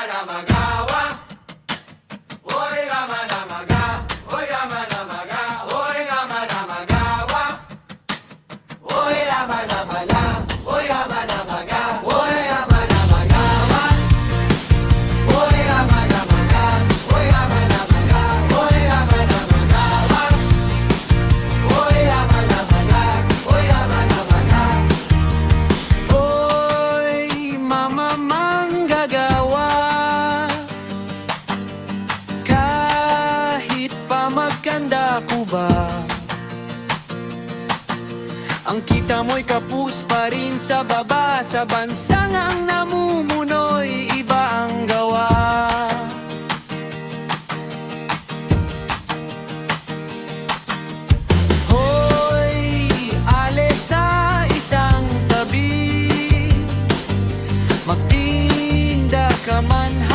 Rama Rama Rama ako ba? Ang kita mo'y kapus pa rin sa baba Sa bansang ang namumunoy, iba ang gawa Hoy, ale isang tabi Magtinda ka man